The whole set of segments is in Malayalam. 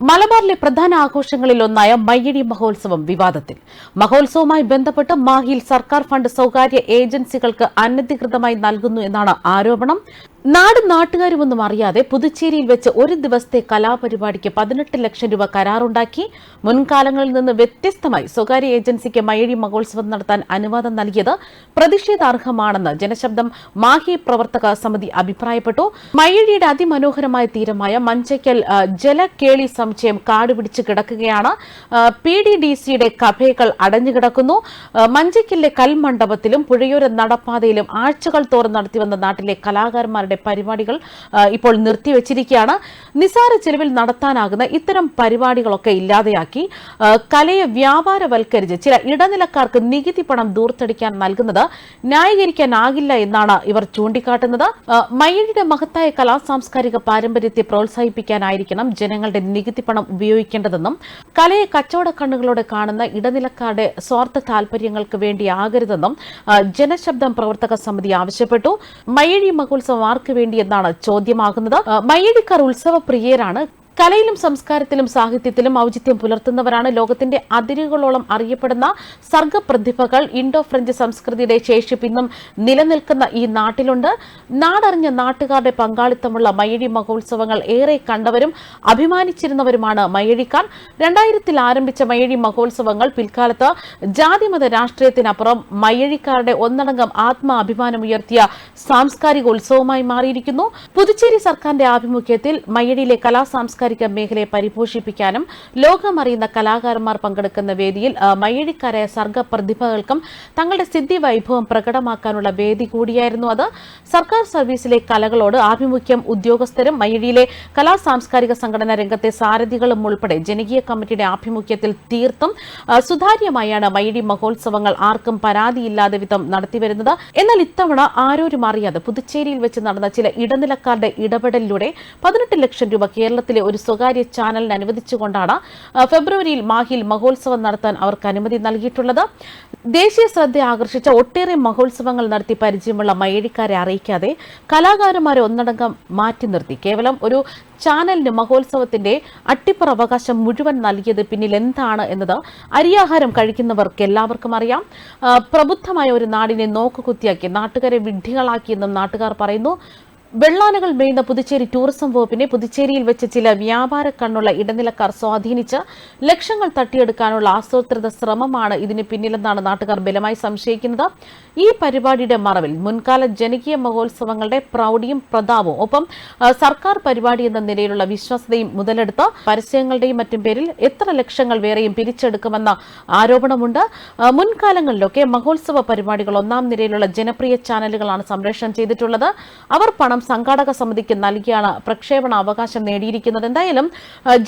മലബാറിലെ പ്രധാന ആഘോഷങ്ങളിൽ ഒന്നായ മയ്യടി മഹോത്സവം വിവാദത്തിൽ. മഹോത്സവവുമായി ബന്ധപ്പെട്ട് മാഹിയിൽ സർക്കാർ ഫണ്ട് സ്വകാര്യ ഏജൻസികൾക്ക് അനധികൃതമായി നൽകുന്നു എന്നാണ് ആരോപണം. നാട് നാട്ടുകാരുമൊന്നും അറിയാതെ പുതുച്ചേരിയിൽ വെച്ച് ഒരു ദിവസത്തെ കലാപരിപാടിക്ക് പതിനെട്ട് ലക്ഷം രൂപ കരാറുണ്ടാക്കി മുൻകാലങ്ങളിൽ നിന്ന് വ്യത്യസ്തമായി സ്വകാര്യ ഏജൻസിക്ക് മയഴി മഹോത്സവം നടത്താൻ അനുവാദം നൽകിയത് പ്രതിഷേധാർഹമാണെന്ന് ജനശബ്ദം മാഹി പ്രവർത്തക സമിതി അഭിപ്രായപ്പെട്ടു. മയഴിയുടെ അതിമനോഹരമായ തീരമായ മഞ്ചയ്ക്കൽ ജലകേളി സമുച്ചയം കാടുപിടിച്ച് കിടക്കുകയാണ്. പി ഡി ഡി സിയുടെ കഫേകൾ അടഞ്ഞുകിടക്കുന്നു മഞ്ചയ്ക്കലിലെ കൽമണ്ഡപത്തിലും പുഴയോര നടപ്പാതയിലും ആഴ്ചകൾ തോറും നടത്തിവന്ന നാട്ടിലെ കലാകാരന്മാരുടെ പരിപാടികൾ ഇപ്പോൾ നിർത്തിവച്ചിരിക്കുകയാണ്. നിസാര ചെലവിൽ നടത്താനാകുന്ന ഇത്തരം പരിപാടികളൊക്കെ ഇല്ലാതെയാക്കി കലയെ വ്യാപാരവൽക്കരിച്ച് ചില ഇടനിലക്കാർക്ക് നികുതി പണം ദൂർത്തടിക്കാൻ നൽകുന്നത് ന്യായീകരിക്കാനാകില്ല എന്നാണ് ഇവർ ചൂണ്ടിക്കാട്ടുന്നത്. മയിലിന്റെ മഹത്തായ കലാ സാംസ്കാരിക പാരമ്പര്യത്തെ പ്രോത്സാഹിപ്പിക്കാനായിരിക്കണം ജനങ്ങളുടെ നികുതി പണം ഉപയോഗിക്കേണ്ടതെന്നും കലയെ കച്ചവട കണ്ണുകളോടെ കാണുന്ന ഇടനിലക്കാരുടെ സ്വാർത്ഥ താൽപര്യങ്ങൾക്ക് വേണ്ടിയാകരുതെന്നും ജനശബ്ദം പ്രവർത്തക സമിതി ആവശ്യപ്പെട്ടു. മയ്യഴി മഹോത്സവം ആർക്ക് വേണ്ടി എന്നാണ് ചോദ്യമാകുന്നത് മയ്യടിക്കാർ ഉത്സവ ഉത്സവപ്രിയരാണ് കലയിലും സംസ്കാരത്തിലും സാഹിത്യത്തിലും ഔചിത്യം പുലർത്തുന്നവരാണ് ലോകത്തിന്റെ അതിരുകളോളം അറിയപ്പെടുന്ന സർഗപ്രതിഭകൾ. ഇൻഡോ ഫ്രഞ്ച് സംസ്കൃതിയുടെ ശേഷി പിന്നും നിലനിൽക്കുന്ന ഈ നാട്ടിലുണ്ട്. നാടറിഞ്ഞ നാട്ടുകാരുടെ പങ്കാളിത്തമുള്ള മയഴി മഹോത്സവങ്ങൾ ഏറെ കണ്ടവരും അഭിമാനിച്ചിരുന്നവരുമാണ് മയഴിക്കാർ രണ്ടായിരത്തിൽ ആരംഭിച്ച മയഴി മഹോത്സവങ്ങൾ പിൽക്കാലത്ത് ജാതിമത രാഷ്ട്രീയത്തിനപ്പുറം മയഴിക്കാരുടെ ഒന്നടങ്കം ആത്മാഭിമാനമുയർത്തിയ സാംസ്കാരിക ഉത്സവമായി മാറിയിരിക്കുന്നു. പുതുച്ചേരി സർക്കാരിന്റെ ആഭിമുഖ്യത്തിൽ മയഴിയിലെ കലാ മേഖലയെ പരിപോഷിപ്പിക്കാനും ലോകമറിയുന്ന കലാകാരന്മാർ പങ്കെടുക്കുന്ന വേദിയിൽ മയ്യഴിക്കാരായ സർഗ പ്രതിഭകൾക്കും തങ്ങളുടെ സിദ്ധി വൈഭവം പ്രകടമാക്കാനുള്ള വേദി കൂടിയായിരുന്നു അത്. സർക്കാർ സർവീസിലെ കലകളോട് ആഭിമുഖ്യം ഉദ്യോഗസ്ഥരും മയ്യഴിയിലെ കലാ സാംസ്കാരിക സംഘടനാ രംഗത്തെ സാരഥികളും ഉൾപ്പെടെ ജനകീയ കമ്മിറ്റിയുടെ ആഭിമുഖ്യത്തിൽ തീർത്തും സുതാര്യമായാണ് മയ്യടി മഹോത്സവങ്ങൾ ആർക്കും പരാതിയില്ലാതെ വിധം നടത്തിവരുന്നത്. എന്നാൽ ഇത്തവണ ആരോരും അറിയാതെ പുതുച്ചേരിയിൽ വെച്ച് നടന്ന ചില ഇടനിലക്കാരുടെ ഇടപെടലിലൂടെ പതിനെട്ട് ലക്ഷം രൂപ കേരളത്തിലെ ഒരു സ്വകാര്യ ചാനലിന് അനുവദിച്ചുകൊണ്ടാണ് ഫെബ്രുവരിയിൽ മാഹിയിൽ മഹോത്സവം നടത്താൻ അവർക്ക് അനുമതി നൽകിയിട്ടുള്ളത്. ദേശീയ ശ്രദ്ധ ആകർഷിച്ച ഒട്ടേറെ മഹോത്സവങ്ങൾ നടത്തി പരിചയമുള്ള മയ്യഴിക്കാരെ അറിയിക്കാതെ കലാകാരന്മാരെ ഒന്നടങ്കം മാറ്റി നിർത്തി. കേവലം ഒരു ചാനലിന് മഹോത്സവത്തിന്റെ അട്ടിപ്പുറ അവകാശം മുഴുവൻ നൽകിയത് പിന്നിൽ എന്താണ് എന്നത് അരിയാഹാരം കഴിക്കുന്നവർക്ക് എല്ലാവർക്കും അറിയാം. പ്രബുദ്ധമായ ഒരു നാടിനെ നോക്കുകുത്തിയാക്കി നാട്ടുകാരെ വിഡ്ഢികളാക്കിയെന്നും നാട്ടുകാർ പറയുന്നു. വെള്ളാനകൾ മേയുന്ന പുതുച്ചേരി ടൂറിസം വകുപ്പിനെ പുതുച്ചേരിയിൽ വെച്ച് ചില വ്യാപാര കണ്ണുള്ള ഇടനിലക്കാർ സ്വാധീനിച്ച് ലക്ഷങ്ങൾ തട്ടിയെടുക്കാനുള്ള ആസൂത്രിത ശ്രമമാണ് ഇതിന് പിന്നിലെന്നാണ് നാട്ടുകാർ ബലമായി സംശയിക്കുന്നത്. ഈ പരിപാടിയുടെ മറവിൽ മുൻകാല ജനകീയ മഹോത്സവങ്ങളുടെ പ്രൗഢിയും പ്രതാപവും ഒപ്പം സർക്കാർ പരിപാടി എന്ന നിലയിലുള്ള വിശ്വാസ്യതയും മുതലെടുത്ത് പരസ്യങ്ങളുടെയും മറ്റും പേരിൽ എത്ര ലക്ഷങ്ങൾ വേറെയും പിരിച്ചെടുക്കുമെന്ന ആരോപണമുണ്ട്. മുൻകാലങ്ങളിലൊക്കെ മഹോത്സവ പരിപാടികൾ ഒന്നാം നിലയിലുള്ള ജനപ്രിയ ചാനലുകളാണ് സംപ്രേഷണം ചെയ്തിട്ടുള്ളത്. അവർ പണം സംഘാടക സമിതിക്ക് നൽകിയാണ് പ്രക്ഷേപണ അവകാശം നേടിയിരിക്കുന്നത്. എന്തായാലും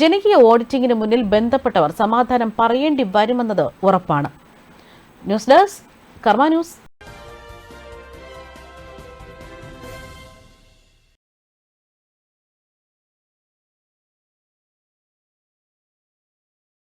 ജനകീയ ഓഡിറ്റിംഗിന് മുന്നിൽ ബന്ധപ്പെട്ടവർ സമാധാനം പറയേണ്ടി വരുമെന്നത് ഉറപ്പാണ്. News desk Karma news.